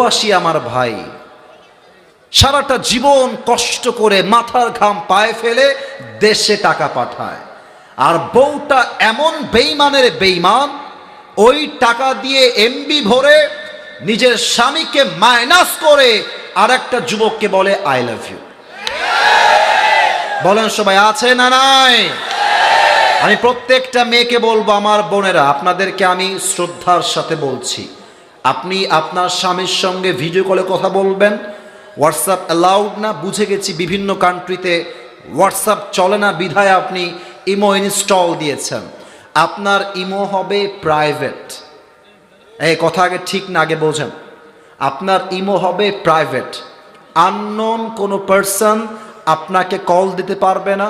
প্রবাসী আমার ভাই। সারাটা জীবন কষ্ট করে মাথার ঘাম পায়ে ফেলে দেশে টাকা পাঠায়। আর বউটা এমন বেইমানের বেইমান, ওই টাকা দিয়ে এমবি ভরে নিজের স্বামীকে মাইনাস করে আর একটা যুবককে বলে আই লাভ ইউ বলেন, সবাই আছে না নাই? আমি প্রত্যেকটা মেয়েকে বলব, আমার বোনেরা, আপনাদেরকে আমি শ্রদ্ধার সাথে বলছি। আপনি আপনার স্বামীর সঙ্গে ভিডিও কলে কথা বলবেন। হোয়াটসঅ্যাপ অ্যালাউড না, বুঝে গেছি বিভিন্ন কান্ট্রিতে হোয়াটসঅ্যাপ চলে না, বিধায় আপনি ইমো ইনস্টল দিয়েছেন। আপনার ইমো হবে প্রাইভেট এই কথা আগে ঠিক না, আগে বোঝেন। আপনার ইমো হবে প্রাইভেট আননোন কোনো পার্সন আপনাকে কল দিতে পারবে না,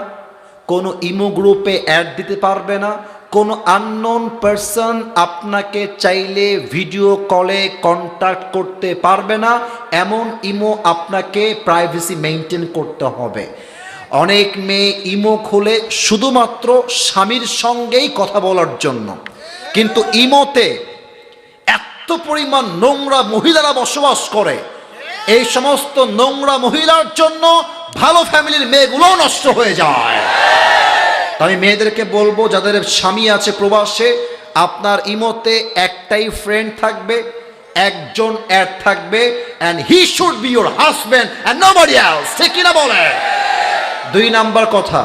কোনো ইমো গ্রুপে অ্যাড দিতে পারবে না কোনো আননোন পার্সন আপনাকে চাইলে ভিডিও কলে কন্ট্যাক্ট করতে পারবে না। এমন ইমো আপনাকে প্রাইভেসি মেনটেন করতে হবে। অনেক মেয়ে ইমো খুলে শুধুমাত্র স্বামীর সঙ্গেই কথা বলার জন্য। কিন্তু ইমোতে এত পরিমাণ নোংরা মহিলারা বসবাস করে। এই সমস্ত নোংরা মহিলার জন্য ভালো ফ্যামিলির মেয়েগুলোও নষ্ট হয়ে যায়। আমি মেয়েদেরকে বলব, যাদের স্বামী আছে প্রবাসে, আপনার ইমোতে একটাই ফ্রেন্ড থাকবে, একজন অ্যাড থাকবে and he should be your husband and nobody else ঠিক কিনা বলে দুই নাম্বার কথা,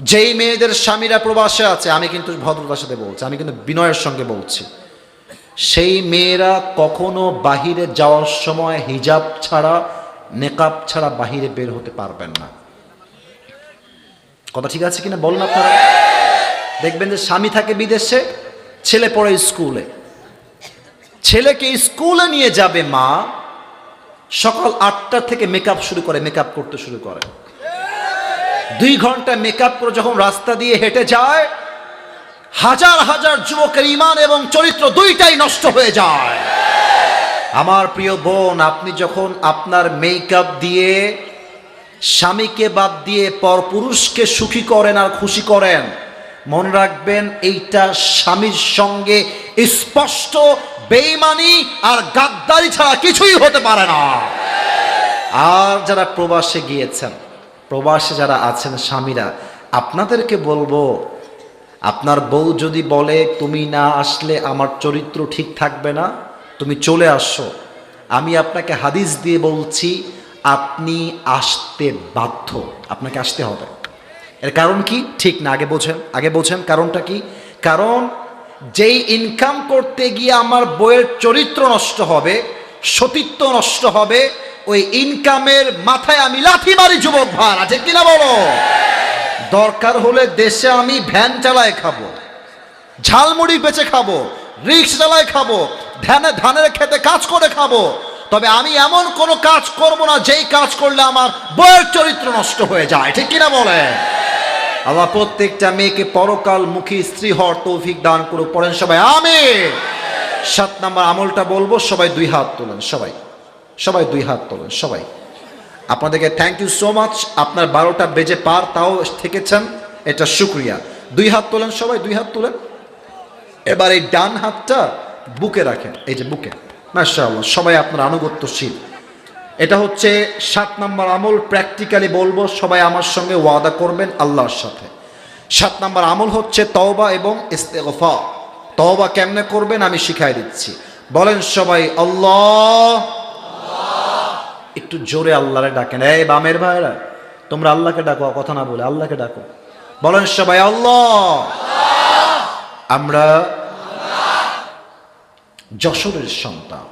যেই মেয়েদের স্বামীরা প্রবাসে আছে, আমি কিন্তু ভদ্রতার সাথে বলছি, আমি কিন্তু বিনয়ের সঙ্গে বলছি, সেই মেয়েরা কখনো বাহিরে যাওয়ার সময় হিজাব ছাড়া, নেকাব ছাড়া বাহিরে বের হতে পারবেন না। কথা ঠিক আছে কিনা বলুন আপনারা? দেখবেন যে স্বামী থাকে বিদেশে, ছেলে পড়ে স্কুলে। ছেলেকে স্কুলে নিয়ে যাবে মা, সকাল আটটা থেকে মেকআপ শুরু করে, মেকআপ করতে শুরু করে। দুই ঘণ্টা মেকআপ করে যখন রাস্তা দিয়ে হেঁটে যায়, হাজার হাজার যুবকের ইমান এবং চরিত্র দুইটাই নষ্ট হয়ে যায়। আমার প্রিয় বোন, আপনি যখন আপনার মেকআপ দিয়ে স্বামীকে বাদ দিয়ে পরপুরুষকে সুখী করেন আর খুশি করেন। মনে রাখবেন, এইটা স্বামীর সঙ্গে স্পষ্ট বেইমানি আর গাদ্দারি ছাড়া কিছুই হতে পারে না। আর যারা প্রবাসে গিয়েছেন, প্রবাসে যারা আছেন স্বামীরা, আপনাদেরকে বলব, আপনার বউ যদি বলে, তুমি না আসলে আমার চরিত্র ঠিক থাকবে না, তুমি চলে আসো। আমি আপনাকে হাদিস দিয়ে বলছি আপনি আসতে বাধ্য। আপনাকে আসতে হবে। এর কারণ কি? ঠিক না, আগে বোঝেন আগে বোঝেন কারণটা কি? কারণ যেই ইনকাম করতে গিয়ে আমার বইয়ের চরিত্র নষ্ট হবে, সতীত্ব নষ্ট হবে, ওই ইনকামের মাথায় আমি লাথি মারি, যুবক ভার আছে কিনা বলো? দরকার হলে দেশে আমি ভ্যান চালায় খাব, ঝালমুড়ি বেচে খাব, রিক্স চালায় খাব ধ্যানে ধানের খেতে কাজ করে খাব তবে আমি এমন কোনো কাজ করব না, যেই কাজ করলে আমার বইয়ের চরিত্র নষ্ট হয়ে যায়। ঠিক কিনা বলে? আল্লাহ প্রত্যেকটা মেয়েকে পরকাল মুখী স্ত্রী হওয়ার তৌফিক দান করো পড়েন সবাই আমি সাত নাম্বার আমলটা বলব, সবাই দুই হাত তোলেন, সবাই। সবাই দুই হাত তোলেন, সবাই। আপনাদেরকে থ্যাংক ইউ সো মাচ আপনার বারোটা বেজে পার, তাও থেকেছেন। এটা শুক্রিয়া। দুই হাত তোলেন, সবাই দুই হাত তোলেন। এবার এই ডান হাতটা বুকে রাখেন, এই যে বুকে। মাশাআল্লাহ, সবাই আপনার আনুগত্যশীল। এটা হচ্ছে সাত নম্বর আমল প্র্যাকটিক্যালি বলব, সবাই আমার সঙ্গে ওয়াদা করবেন আল্লাহর সাথে। সাত নম্বর আমল হচ্ছে তওবা এবং ইস্তেগফা তওবা কেমনে করবেন আমি শিখাই দিচ্ছি। বলেন সবাই, আল্লাহ। একটু জোরে আল্লাহরে ডাকেন। এই বামের ভাইরা তোমরা আল্লাহকে ডাকো কথা না বলে আল্লাহকে ডাকো। বলেন সবাই, আল্লাহ। আমরা যশোরের সন্তান।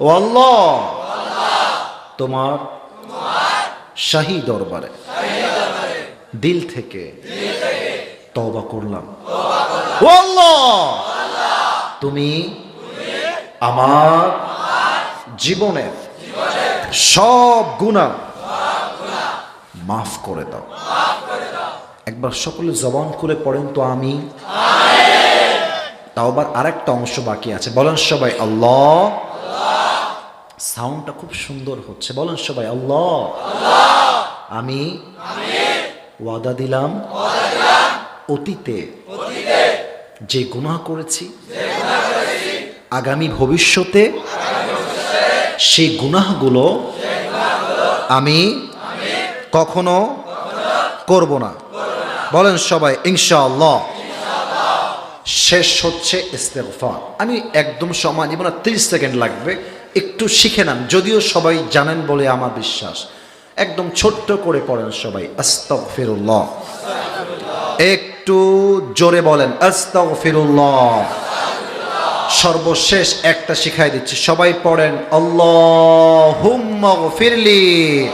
ও আল্লাহ, তোমার শাহী দরবারে দিল থেকে তবা করলাম। ও আল্লাহ, তুমি আমার জীবনের সব গুণা মাফ করে দাও। একবার সকলে জবান করে পড়েন তো আমি। তাও আবার আরেকটা অংশ বাকি আছে। বলেন সবাই, আল্লাহ। সাউন্ডটা খুব সুন্দর হচ্ছে। বলেন সবাই, আল্লাহ। আমি ওয়াদা দিলাম, অতীতে যে গুনাহ করেছি, আগামী ভবিষ্যতে সেই গুনাহগুলো আমি কখনো করব না। বলেন সবাই, ইনশাআল্লাহ। শেষ হচ্ছে ইস্তেগফার। আমি একদম সময় নিব না, তিরিশ সেকেন্ড লাগবে। একটু শিখে নেন, যদিও সবাই জানেন বলে আমার বিশ্বাস। একদম ছোট্ট করে পড়েন সবাই, আস্তাগফিরুল্লাহ। একটু জোরে বলেন, আস্তাগফিরুল্লাহ। সর্বশেষ একটা শিখাই দিচ্ছি, সবাই পড়েন গফিরলি।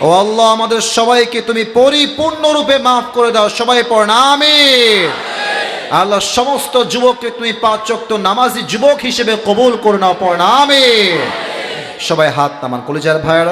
ও আল্লাহ আমাদের সবাইকে তুমি পরিপূর্ণরূপে মাফ করে দাও, সবাই পড়েন, আমিন। আল্লাহ সমস্ত যুবককে তুমি পাঁচ চক্ত নামাজি যুবক হিসেবে কবুল করে নাও পড়েন নামে সবাই হাত নামান, কলেজার ভাইয়েরা।